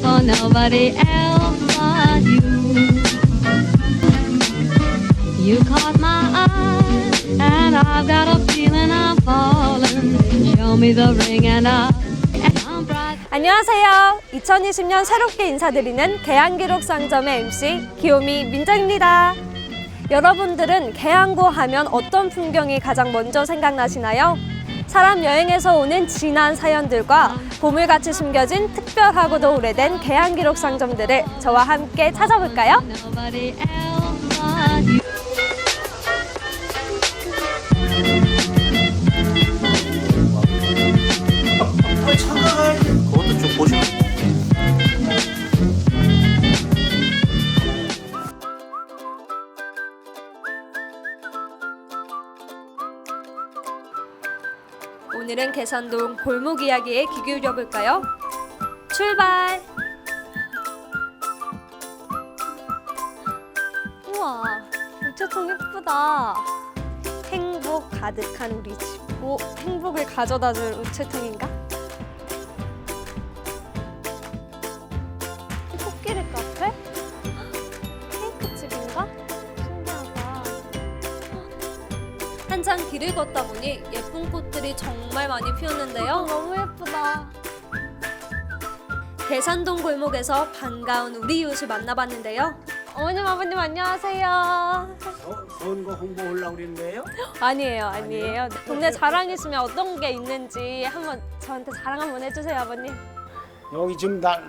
falling for nobody else but you. You caught my eye, and I've got a feeling I'm falling. Show me the ring, and I'll. 안녕하세요. 2020년 새롭게 인사드리는 개항기록 상점의 MC 기요미 민정입니다. 여러분들은 개항구 하면 어떤 풍경이 가장 먼저 생각나시나요? 사람 여행에서 오는 진한 사연들과 보물같이 숨겨진 특별하고도 오래된 개항 기록 상점들을 저와 함께 찾아볼까요? 오늘은 계산동 골목 이야기에 귀 기울여 볼까요? 출발! 우와, 우체통 예쁘다. 행복 가득한 우리 집. 오, 행복을 가져다 줄 우체통인가? 한참 길을 걷다 보니 예쁜 꽃들이 정말 많이 피었는데요. 너무 예쁘다. 계산동 골목에서 반가운 우리 이웃을 만나봤는데요. 어머님, 아버님 안녕하세요. 선거 홍보 올라고 그랬는데요? 아니에요, 아니에요. 동네 자랑 있으면 어떤 게 있는지 한번 저한테 자랑 한번 해주세요, 아버님. 여기 지금 날,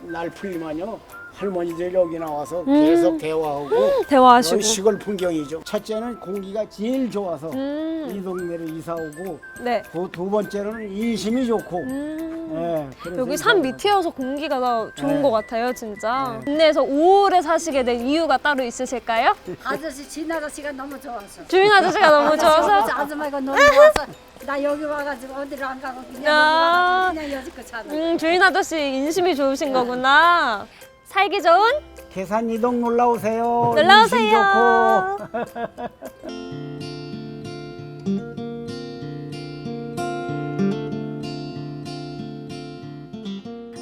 날 풀리면요 할머니들 여기 나와서 음. 계속 대화하고 대화하시고. 여기 시골 풍경이죠 첫째는 공기가 제일 좋아서 음, 이 동네를 이사 오고 네. 그 두 번째로는 인심이 좋고 음. 예, 그래서 여기 산. 밑이어서 공기가 더 좋은 네. 것 같아요, 진짜. 네. 동네에서 오래 사시게 된 이유가 따로 있으실까요? 아저씨 진 아저씨가 너무 좋았어. 주인 아저씨가 너무 좋아서. 아줌마가 너무 좋아서 나 여기 와가지고 어디로 안 가고 그냥 야. 여기 와가지고 그냥 여지껏 사는. 음, 주인 아저씨 인심이 좋으신 거구나. 살기 좋은 계산 이동 놀러 오세요 놀러 인심 오세요. 좋고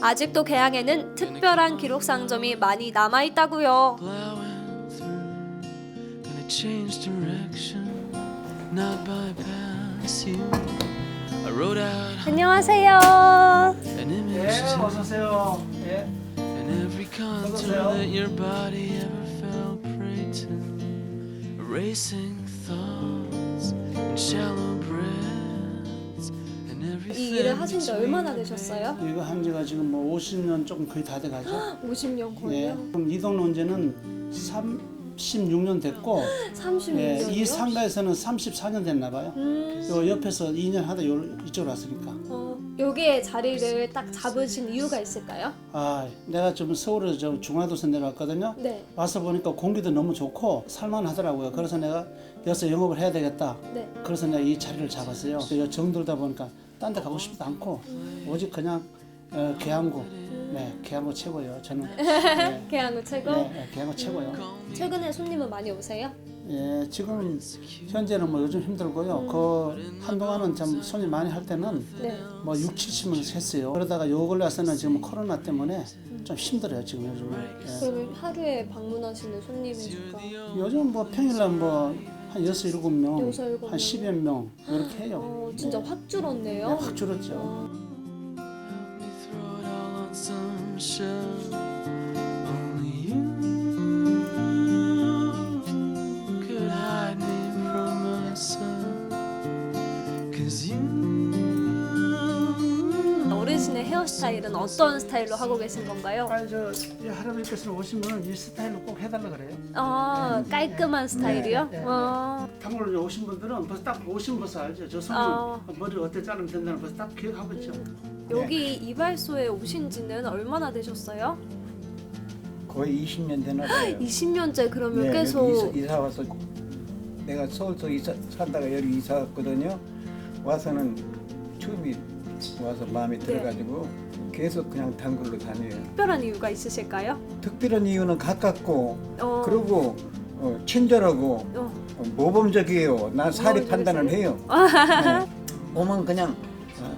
아직도 개항에는 특별한 기록 상점이 많이 남아 있다고요. plowing through, gonna change direction, not bypass you. I wrote out 안녕하세요. an image 예 to 어서 오세요 예. Every contour that your body ever fell prey to. Erasing thoughts and shallow breaths and everything. 이 일을 하신 지 얼마나 the 되셨어요? 이거 한 지가 지금 뭐 50년 조금 거의 다 돼가죠 50년 예. 거예요. 그럼 이동 논제는 36년 됐고 36년이요? 예, 이 상가에서는 34년 됐나 봐요. 음, 요 옆에서 2년 하다 요 이쪽으로 왔으니까. 어, 여기에 자리를 딱 잡으신 이유가 있을까요? 아, 내가 좀 서울에 저 중화도서 내려왔거든요. 네, 와서 보니까 공기도 너무 좋고 살만하더라고요. 그래서 내가 여기서 영업을 해야 되겠다. 네. 그래서 내가 이 자리를 잡았어요. 요 정들다 보니까 딴 데 가고 싶지도 않고 오직 그냥 어, 계양구. 네, 계양구 최고예요. 저는. 네, 개항구 최고. 네, 네, 계양구 최고요. 최근에 손님은 많이 오세요? 예, 지금 현재는 뭐 요즘 힘들고요. 그 한동안은 참 손이 많이 할 때는 네. 뭐 6, 70을 했어요. 그러다가 요 근래 와서는 지금 코로나 때문에 좀 힘들어요, 지금 요즘은. 예. 그러면 하루에 방문하시는 손님의 수가 요즘 뭐 평일날 뭐한 여섯, 일곱 명, 여섯, 일곱 한 십여 명 이렇게 해요. 어, 진짜 네. 확 네, 줄었네요. 확 줄었죠. me 스타일은 어떤 스타일로 하고 계신 건가요? 아, 저이 할아버지께서 오시면 이 스타일로 꼭 해달라 그래요. 아, 깔끔한 스타일이요? 네, 네. 어, 방문을 오신 분들은 벌써 딱 오신 벌써 알죠. 저 손님 어. 머리 어떻게 자르면 된다는 벌써 딱 기억하고 있죠. 여기 이발소에 오신 지는 얼마나 되셨어요? 거의 20년 되나 봐요. 20년째 그러면 네, 계속 여기 이사, 이사 와서 내가 서울서 이사 살다가 여기 이사 왔거든요. 와서는 처음이 와서 마음에 네. 들어가지고 계속 그냥 단골로 다녀요. 특별한 이유가 있으실까요? 특별한 이유는 가깝고 어, 그리고 어, 친절하고 어, 어, 모범적이에요. 난 사리 모범적이세요? 판단을 해요. 네. 오면 그냥 어,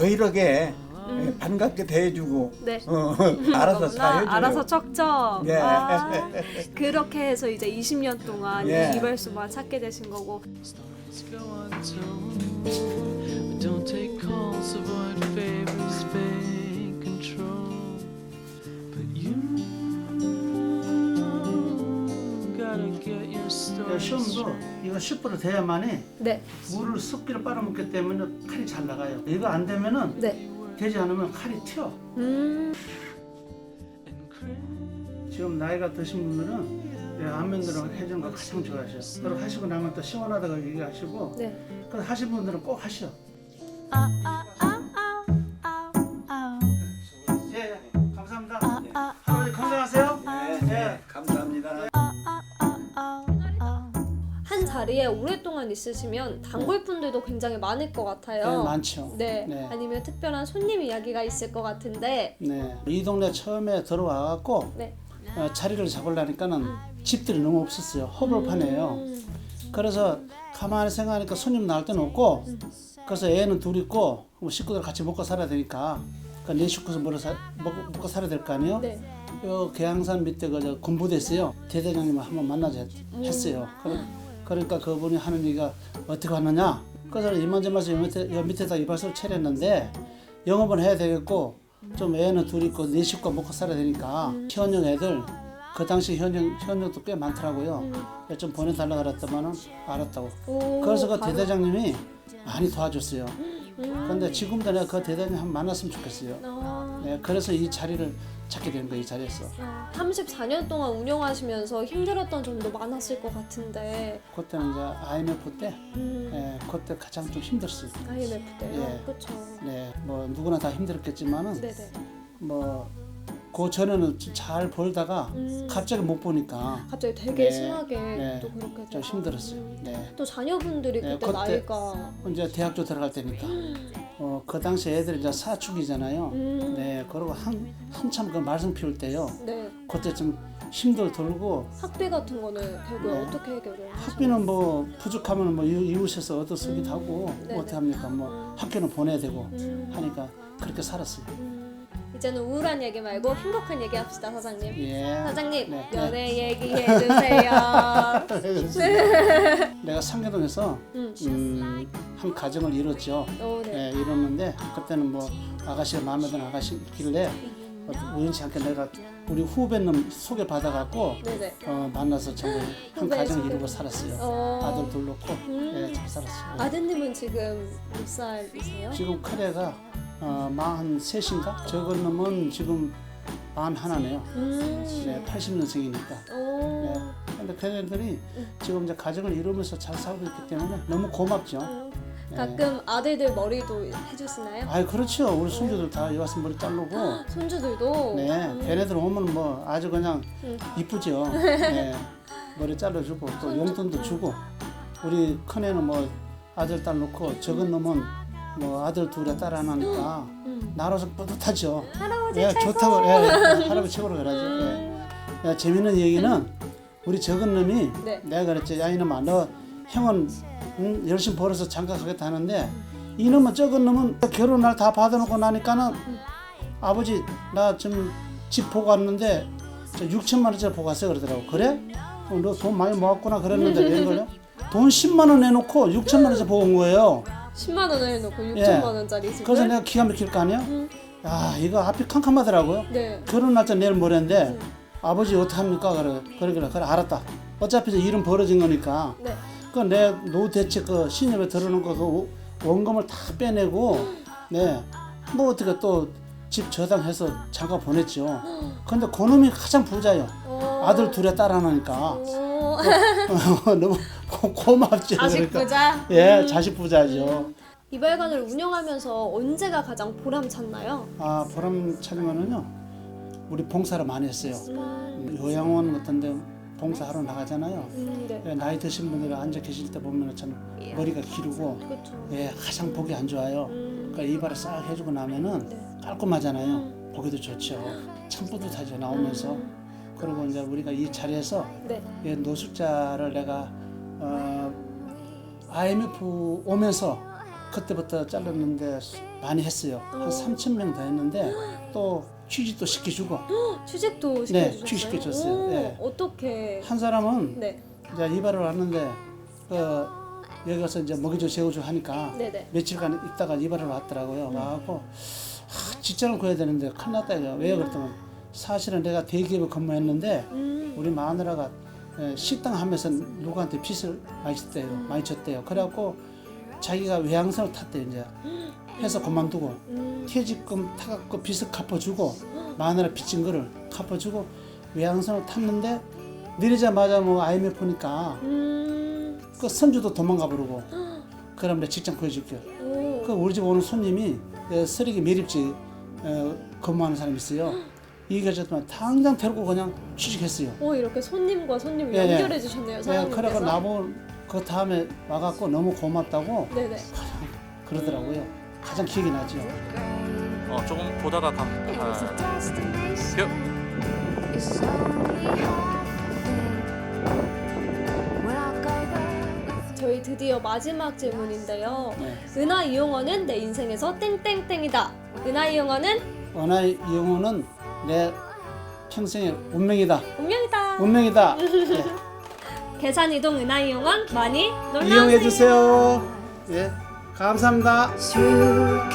여유롭게 예, 반갑게 대해주고 네. 어, 알아서 다 거구나. 해줘요. 알아서 척척. 예. 아, 그렇게 해서 이제 20년 동안 예. 이발소만 찾게 되신 거고. Stories go untold. But don't take calls, avoid favors, fake control. But you gotta get your story 시험도. 이거 10% 돼야만이 네. 물을 습기를 빨아먹기 때문에 칼이 잘 나가요. 이거 안 되면은 네. 되지 않으면 칼이 튀어. 음. 지금 나이가 드신 분들은 예, 안면들은 거 가장 좋아하셔. 그리고 하시고 나면 또 시원하다고 얘기하시고 네. 그 하신 분들은 꼭 하셔. 예, 예. 감사합니다. 할아버지 건강하세요. 예. 감사합니다. 한 자리에 오랫동안 있으시면 단골 분들도 굉장히 많을 것 네, 같아요. 많죠. 네. 네. 아니면 특별한 손님 이야기가 있을 것 같은데. 네. 이 동네 처음에 들어와 갖고 네. 어, 자리를 잡으려니까는 집들이 너무 없었어요. 허벌판이에요. 음. 그래서 가만히 생각하니까 손님 나올 데는 없고 그래서 애는 둘 있고 뭐 식구들 같이 먹고 살아야 되니까 그네 식구서 먹고, 사, 먹고, 먹고 살아야 될 거 아니에요? 네. 요 계양산 밑에 그저 군부대 있어요. 대대장님을 한번 만나자 음. 했어요. 그러, 그러니까 그분이 하는 얘기가 어떻게 하느냐? 그래서 이만저만서 요 밑에 요 밑에다 이발소를 차렸는데 영업은 해야 되겠고 좀 애는 둘 있고 네 식구 먹고 살아야 되니까 음. 현역 애들 그 당시 현역 현역도 꽤 많더라고요. 좀 보내달라 그랬더만은 알았다고. 음. 오, 그래서 그 바로- 대대장님이 많이 도와줬어요. 음. 그런데 지금도 내가 그 대대장님 한번 만났으면 좋겠어요. 아, 네, 그래서 이 자리를 찾게 된 거예요, 이 자리에서. 34년 동안 운영하시면서 힘들었던 점도 많았을 것 같은데. 그때는 이제 IMF 때, 음. 예, 그때 가장 좀 힘들었어요. IMF 때요? 예. 그쵸. 네, 뭐 누구나 다 힘들었겠지만은 네네. 뭐 그 전에는 좀잘 벌다가 음. 갑자기 못 보니까 갑자기 되게 네. 심하게 네. 또 그렇게 좀. 힘들었어요. 음. 네, 또 자녀분들이 네, 그때 그때- 나이가 이제 대학교 들어갈 때니까. 어, 그 당시 애들이 이제 사춘기잖아요. 음. 네, 그리고 한 한참 그 말썽 피울 때요. 네. 그때 좀 힘들 돌고 학비 같은 거는 결국 네. 어떻게 해결을? 학비는 뭐 부족하면 뭐 이웃- 이웃에서 얻어 쓰기도 하고 네네. 뭐 어떻게 합니까? 뭐 학교는 보내야 되고 음. 하니까 그렇게 살았어요. 음. 이제는 우울한 얘기 말고 행복한 얘기 합시다, 사장님. 예. 사장님, 네, 연애 얘기 해주세요. 내가 상계동에서 음. 음, 한 가정을 이뤘죠. 어, 네. 예, 이뤘는데 그때는 뭐 아가씨가 마음에 드는 아가씨길래 어, 우연치 않게 내가 우리 후배님 소개 받아갖고 네네. 어, 만나서 전부 한 후배 소개. 이루고 살았어요. 어. 아들 둘 놓고 음. 예, 잘 살았어요. 아드님은 지금 몇 살이세요? 지금 큰애가 어, 43인가? 적은 놈은 지금 41네요. 음. 네, 80년생이니까. 오. 네. 근데 걔네들이 지금 이제 가정을 이루면서 잘 살고 있기 때문에 너무 고맙죠. 음. 네. 가끔 아들들 머리도 해주시나요? 아이 그렇죠. 우리 손주들 다 여와서 머리 자르고. 손주들도? 네, 음. 걔네들 오면 뭐 아주 그냥 음. 이쁘죠. 네, 머리 잘라주고 또 용돈도 주고. 우리 큰애는 뭐 아들 딸 놓고 적은 놈은 뭐 아들 둘에 딸 하나니까 음. 나로서 뿌듯하죠. 할아버지 예, 최고! 음. 좋다고 예, 예, 할아버지 최고로 그러죠. 예. 야, 재밌는 얘기는 우리 적은 놈이 네. 내가 그랬지 야 이놈아 너 형은 응, 열심히 벌어서 장가가겠다 하는데 이놈은 적은 놈은 결혼 날 다 받아놓고 나니까는 아버지 나 지금 집 보고 왔는데 저 6천만 원짜리 보고 왔어요 그러더라고 그래? 어, 너돈 많이 모았구나 그랬는데 왜 걸려? 돈 10만 원 내놓고 6천만 원짜리 보고 온 거예요 10만 원을 해놓고 6천만 예. 원짜리 집을? 그래서 내가 기가 막힐 거 아니야? 음. 야 이거 앞이 캄캄하더라고요 네. 결혼 날짜 내일 모레인데 아버지 어떡합니까? 그래 그래 그래 그래 알았다 어차피 이제 일은 벌어진 거니까 네. 그내 노후 대책 그 신협에 들어놓은 거그 원금을 다 빼내고 네 뭐 어떻게 또 집 저당해서 장가 보냈죠. 근데 그놈이 가장 부자요. 오. 아들 둘에 딸 하나니까 오. 너무 고- 고맙죠. 자식 그러니까. 부자? 예, 자식 부자죠. 이발관을 운영하면서 언제가 가장 보람찼나요? 아 보람 찾은 거는요. 우리 봉사를 많이 했어요. 음, 요양원 같은데 봉사하러 나가잖아요. 음, 네. 예, 나이 드신 분들이 앉아 계실 때 보면 참 예. 머리가 기르고 그렇죠. 예, 가장 보기 안 좋아요. 음, 그러니까 이발을 싹 해주고 나면은 네. 깔끔하잖아요. 보기도 좋죠. 참 뿌듯하죠 나오면서. 그리고 이제 우리가 이 자리에서 네. 이 노숙자를 내가 어, IMF 오면서 그때부터 잘랐는데 많이 했어요. 한 3천 명 더 했는데 또 취직도 시켜주고 취직도 네, 시켜주셨어요? 취직시켜줬어요. 오, 네. 어떻게? 한 사람은 네, 이제 이발을 왔는데 그 여기 가서 이제 먹이줘 재워줘 하니까 네네. 며칠간 있다가 이발을 왔더라고요. 와갖고 하, 직장을 구해야 되는데 큰일 났다 이거 왜 그랬더니 사실은 내가 대기업에 근무했는데 음, 우리 마누라가 에, 식당 하면서 누구한테 빚을 많이 졌대요. 많이 졌대요. 그래갖고 자기가 외항선을 탔대요. 이제 해서 그만두고 음, 퇴직금 타갖고 빚을 갚아주고 마누라 빚진 거를 갚아주고 외항선을 탔는데 내리자마자 뭐 IMF니까 음, 그 선주도 도망가 버리고 그럼 내 직장 구해줄게요. 오, 그 우리 집 오는 손님이 그 쓰레기 매립지 어, 근무하는 사람이 있어요. 얘기하셨더만 당장 데리고 그냥 취직했어요. 오 이렇게 손님과 손님을 예, 예. 연결해 주셨네요, 네, 사장님께서. 그래가 나보 그 다음에 와갖고 너무 고맙다고 네네. 그러더라고요. 가장 기억이 나죠. 어, 조금 보다가 감. 아, 표. 저희 드디어 마지막 질문인데요. 네. 은하 이용원은 내 인생에서 땡땡땡이다. 은하 이용원은 원하의 영혼은 내 평생의 운명이다. 운명이다. 운명이다. 네. 계산 이동 은하 이용원 많이 놀러 이용해 오세요. 주세요. 예, 감사합니다. Through